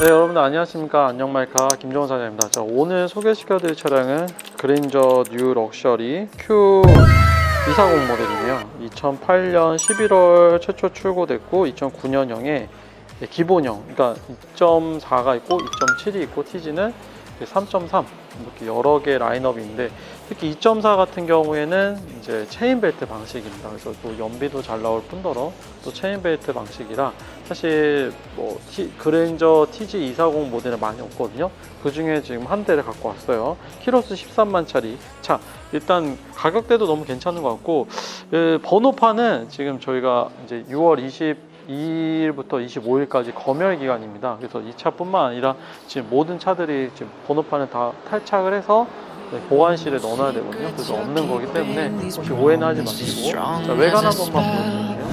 네 여러분들 안녕하십니까? 안녕말카 김정은 사장입니다. 자 오늘 소개시켜드릴 차량은 그랜저 뉴 럭셔리 Q 240 모델이네요. 2008년 11월 최초 출고됐고 2009년형에 기본형 그러니까 2.4가 있고 2.7이 있고 TG는 3.3 이렇게 여러 개 라인업이 있는데 특히 2.4 같은 경우에는 이제 체인 벨트 방식입니다. 그래서 또 연비도 잘 나올 뿐더러 또 체인 벨트 방식이라 사실 뭐 티- 그랜저 TG240 모델은 많이 없거든요. 그 중에 지금 한 대를 갖고 왔어요. 키로수 13만 짜리. 자, 일단 가격대도 너무 괜찮은 것 같고 그 번호판은 지금 저희가 이제 6월 22일부터 25일까지 검열 기간입니다. 그래서 이 차뿐만 아니라 지금 모든 차들이 지금 번호판을 다 탈착을 해서 네, 보관실에 넣어놔야 되거든요. 그래서 없는 거기 때문에 혹시 오해는 하지 마시고 자 외관 한 번만 보여드릴게요.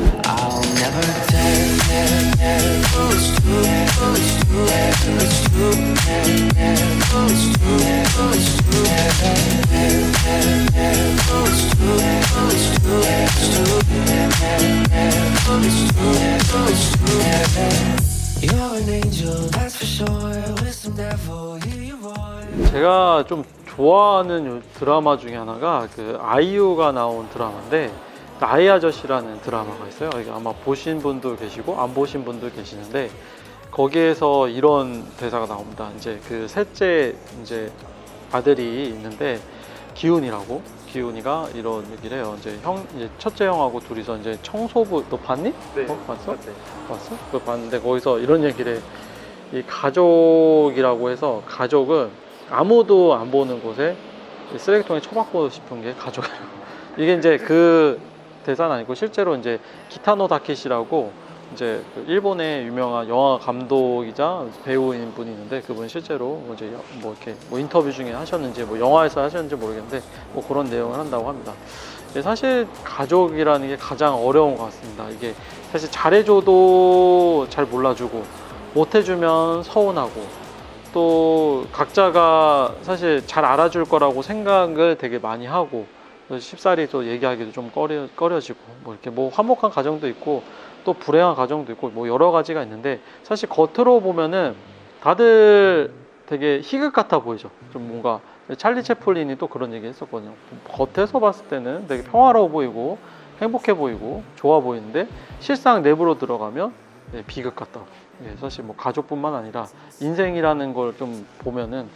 제가 좀 좋아하는 요 드라마 중에 하나가 그 아이유가 나온 드라마인데 나의 아저씨라는 드라마가 있어요. 이게 아마 보신 분도 계시고 안 보신 분도 계시는데 거기에서 이런 대사가 나옵니다. 이제 그 셋째 이제 아들이 있는데 기훈이라고 기훈이가 이런 얘기를 해요. 이제 형 이제 첫째 형하고 둘이서 이제 청소부 너 봤니? 네. 어, 봤어? 봤어? 그거 봤는데 거기서 이런 얘기를 해. 이 가족이라고 해서 가족은 아무도 안 보는 곳에 이 쓰레기통에 처박고 싶은 게 가족이라고. 이게 이제 그 대사는 아니고 실제로 이제 기타노 다케시라고 이제 그 일본의 유명한 영화 감독이자 배우인 분이 있는데 그분 실제로 뭐 이제 뭐 이렇게 뭐 인터뷰 중에 하셨는지 뭐 영화에서 하셨는지 모르겠는데 뭐 그런 내용을 한다고 합니다. 사실 가족이라는 게 가장 어려운 것 같습니다. 이게 사실 잘해줘도 잘 몰라주고 못해주면 서운하고 또 각자가 사실 잘 알아줄 거라고 생각을 되게 많이 하고 쉽사리 또 얘기하기도 좀 꺼려, 꺼려지고 뭐 이렇게 뭐 화목한 가정도 있고 또 불행한 가정도 있고 뭐 여러 가지가 있는데 사실 겉으로 보면은 다들 되게 희극 같아 보이죠. 좀 뭔가 찰리 채플린이 또 그런 얘기 했었거든요. 겉에서 봤을 때는 되게 평화로워 보이고 행복해 보이고 좋아 보이는데 실상 내부로 들어가면 네, 비극 같다. 예, 사실 뭐 가족뿐만 아니라 인생이라는 걸 좀 보면은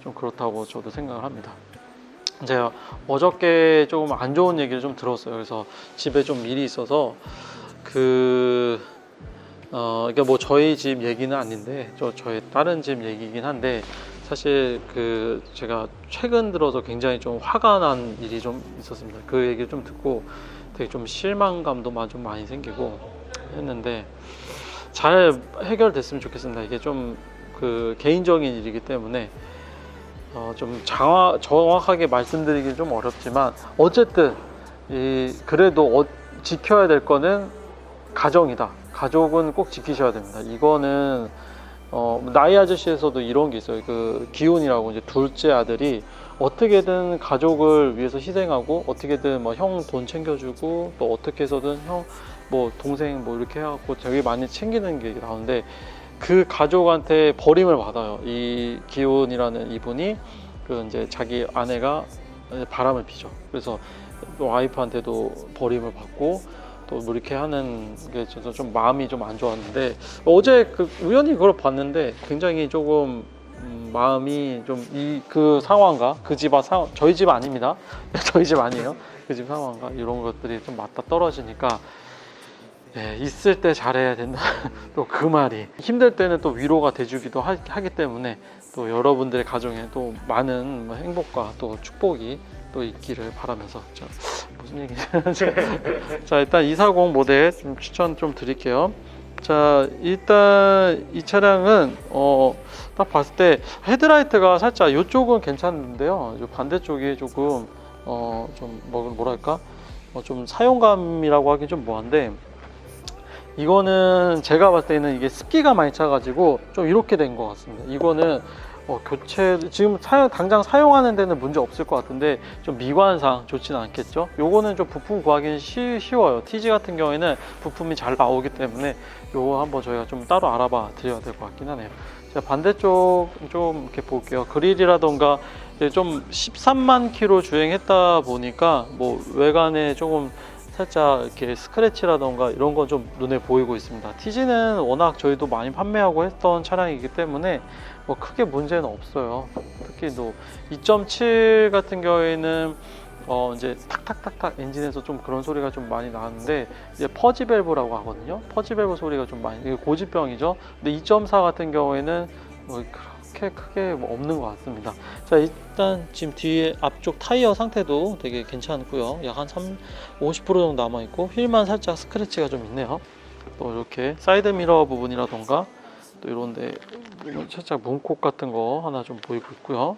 좀 그렇다고 저도 생각을 합니다. 제가 어저께 조금 안 좋은 얘기를 좀 들었어요. 그래서 집에 좀 일이 있어서 그 어, 그러니까 뭐 저희 집 얘기는 아닌데 저 저희 다른 집 얘기긴 한데 사실 그 제가 최근 들어서 굉장히 좀 화가 난 일이 좀 있었습니다. 그 얘기를 좀 듣고 되게 좀 실망감도 마- 좀 많이 생기고 했는데 잘 해결됐으면 좋겠습니다. 이게 좀 그 개인적인 일이기 때문에 어, 좀 장화, 정확하게 말씀드리기 좀 어렵지만 어쨌든 이 그래도 어, 지켜야 될 거는 가정이다. 가족은 꼭 지키셔야 됩니다. 이거는 어, 나이 아저씨에서도 이런 게 있어요. 그 기훈이라고 이제 둘째 아들이 어떻게든 가족을 위해서 희생하고 어떻게든 뭐 형 돈 챙겨주고 또 어떻게 해서든 형 뭐 동생 뭐 이렇게 해갖고 되게 많이 챙기는 게 나오는데 그 가족한테 버림을 받아요. 이 기훈이라는 이분이 그 이제 자기 아내가 바람을 피죠. 그래서 와이프한테도 버림을 받고 또 뭐 이렇게 하는 게 저도 좀 마음이 좀 안 좋았는데 어제 그 우연히 그걸 봤는데 굉장히 조금 음, 마음이 좀 이 그 상황과 그 집안 상황 저희 집 아닙니다. 저희 집 아니에요. 그 집 상황과 이런 것들이 좀 맞다 떨어지니까 예, 있을 때 잘해야 된다. 또 그 말이 힘들 때는 또 위로가 돼주기도 하, 기 때문에 또 여러분들의 가정에 또 많은 뭐 행복과 또 축복이 또 있기를 바라면서 자, 무슨 얘기지? 자 일단 240 모델 좀 추천 좀 드릴게요. 자 일단 이 차량은 어, 딱 봤을 때 헤드라이트가 살짝 이쪽은 괜찮은데요. 이 반대쪽이 조금 어, 좀 뭐, 뭐랄까 어, 좀 사용감이라고 하기 좀 뭐한데 이거는 제가 봤을 때는 이게 습기가 많이 차가지고 좀 이렇게 된 것 같습니다. 이거는 어, 교체 지금 사용, 당장 사용하는 데는 문제 없을 것 같은데 좀 미관상 좋지는 않겠죠. 요거는 좀 부품 구하기는 쉬, 쉬워요. TG 같은 경우에는 부품이 잘 나오기 때문에 요거 한번 저희가 좀 따로 알아봐 드려야 될 것 같긴 하네요. 자, 반대쪽 좀 이렇게 볼게요. 그릴이라던가 좀 13만 킬로 주행했다 보니까 뭐 외관에 조금 살짝 이렇게 스크래치라던가 이런 건 좀 눈에 보이고 있습니다. TG는 워낙 저희도 많이 판매하고 했던 차량이기 때문에 뭐 크게 문제는 없어요. 특히 또 2.7 같은 경우에는 어 이제 탁탁탁탁 엔진에서 좀 그런 소리가 좀 많이 나는데 이제 퍼지 밸브라고 하거든요. 퍼지 밸브 소리가 좀 많이 이게 고지병이죠. 근데 2.4 같은 경우에는 뭐 그렇게 크게 뭐 없는 것 같습니다. 자 일단 지금 뒤에 앞쪽 타이어 상태도 되게 괜찮고요. 약한 3, 50% 정도 남아 있고 휠만 살짝 스크래치가 좀 있네요. 또 이렇게 사이드 미러 부분이라던가 또 이런데 살짝 문콕 같은 거 하나 좀 보이고 있고요.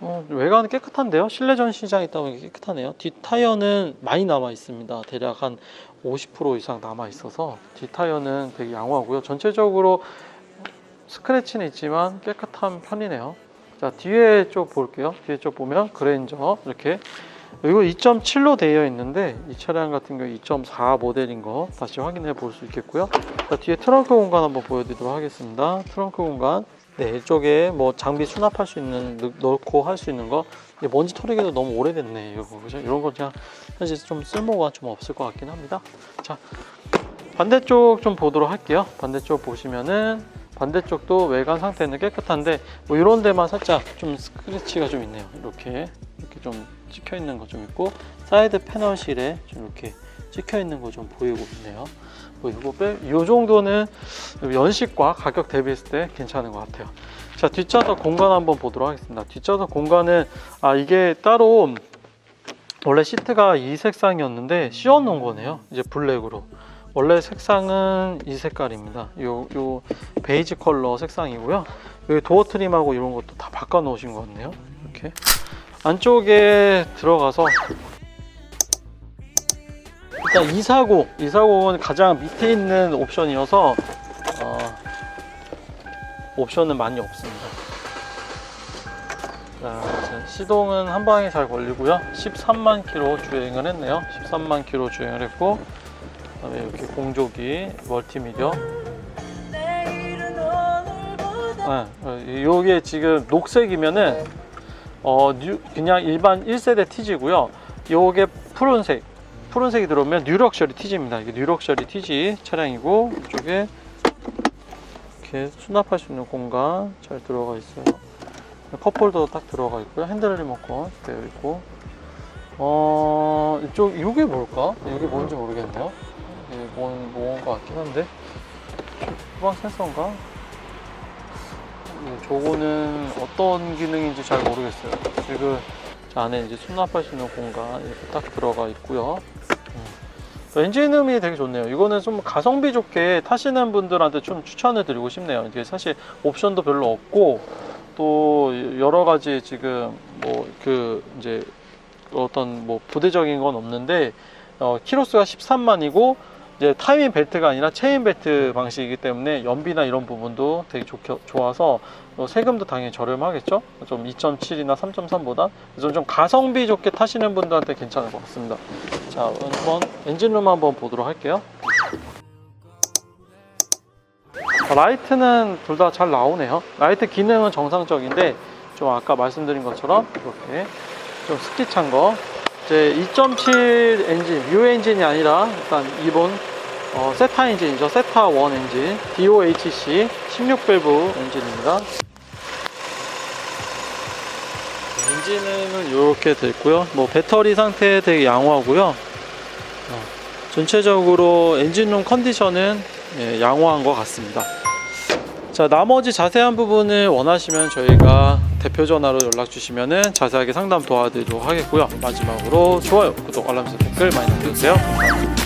어, 외관은 깨끗한데요. 실내 전 시장 있다 보니 깨끗하네요. 뒷 타이어는 많이 남아 있습니다. 대략 한 50% 이상 남아 있어서 뒷 타이어는 되게 양호하고요. 전체적으로 스크래치는 있지만 깨끗한 편이네요. 자 뒤에 쪽 볼게요. 뒤에 쪽 보면 그랜저 이렇게 이거 2.7로 되어 있는데 이 차량 같은 경우 2.4 모델인 거 다시 확인해 볼 수 있겠고요. 자 뒤에 트렁크 공간 한번 보여드리도록 하겠습니다. 트렁크 공간 네 이쪽에 뭐 장비 수납할 수 있는 넣- 넣고 할 수 있는 거 먼지 털이기도 너무 오래됐네 이거 그죠? 이런 거 그냥 사실 좀 쓸모가 좀 없을 것 같긴 합니다. 자 반대쪽 좀 보도록 할게요. 반대쪽 보시면은 반대쪽도 외관 상태는 깨끗한데 뭐 이런 데만 살짝 좀 스크래치가 좀 있네요. 이렇게 이렇게 좀 찍혀 있는 거 좀 있고 사이드 패널실에 좀 이렇게 찍혀 있는 거 좀 보이고 있네요. 뭐 이거 빼, 이 정도는 연식과 가격 대비했을 때 괜찮은 것 같아요. 자 뒷좌석 공간 한번 보도록 하겠습니다. 뒷좌석 공간은 아 이게 따로 원래 시트가 이 색상이었는데 씌워 놓은 거네요. 이제 블랙으로. 원래 색상은 이 색깔입니다. 요, 요 베이지 컬러 색상이고요. 여기 도어 트림하고 이런 것도 다 바꿔 놓으신 것 같네요. 이렇게 안쪽에 들어가서 일단 240, 240은 가장 밑에 있는 옵션이어서 어, 옵션은 많이 없습니다. 자, 자, 시동은 한 방에 잘 걸리고요. 13만 킬로 주행을 했네요. 13만 킬로 주행을 했고 그 다음에 이렇게 공조기 멀티미디어 네, 요게 지금 녹색이면은 어 뉴, 그냥 일반 1세대 TG고요. 요게 푸른색 푸른색이 들어오면 뉴럭셔리 TG입니다. 이게 뉴럭셔리 TG 차량이고 이쪽에 이렇게 수납할 수 있는 공간 잘 들어가 있어요. 컵홀더 딱 들어가 있고요. 핸들 리모컨 되어 있고 어 이쪽 이게 뭘까? 이게 뭔지 모르겠네요. 뭔뭔것 같긴 한데 후방 센서인가? 음, 저거는 어떤 기능인지 잘 모르겠어요. 지금 저 안에 이제 수납할 수 있는 공간 이렇게 딱 들어가 있고요. 음. 엔진음이 되게 좋네요. 이거는 좀 가성비 좋게 타시는 분들한테 좀 추천을 드리고 싶네요. 이게 사실 옵션도 별로 없고 또 여러 가지 지금 뭐 그 이제 어떤 뭐 부대적인 건 없는데 어, 키로수가 13만이고 이제 타이밍 벨트가 아니라 체인 벨트 방식이기 때문에 연비나 이런 부분도 되게 좋게, 좋아서 어, 세금도 당연히 저렴하겠죠? 좀 2.7이나 3.3보다 그래서 좀 가성비 좋게 타시는 분들한테 괜찮을 것 같습니다. 자, 한번 엔진룸 한번 보도록 할게요. 자, 라이트는 둘 다 잘 나오네요. 라이트 기능은 정상적인데 좀 아까 말씀드린 것처럼 이렇게 좀 스키 찬 거. 이제 2.7 엔진, 뮤 엔진이 아니라 일단 이번 어, 세타 엔진이죠. 세타 1 엔진, DOHC 16밸브 엔진입니다. 엔진은 이렇게 됐고요. 뭐 배터리 상태 되게 양호하고요. 어, 전체적으로 엔진룸 컨디션은 예, 양호한 것 같습니다. 자 나머지 자세한 부분을 원하시면 저희가 대표 전화로 연락 주시면 자세하게 상담 도와드리도록 하겠고요. 마지막으로 좋아요, 구독, 알람 설정 댓글 많이 남겨주세요.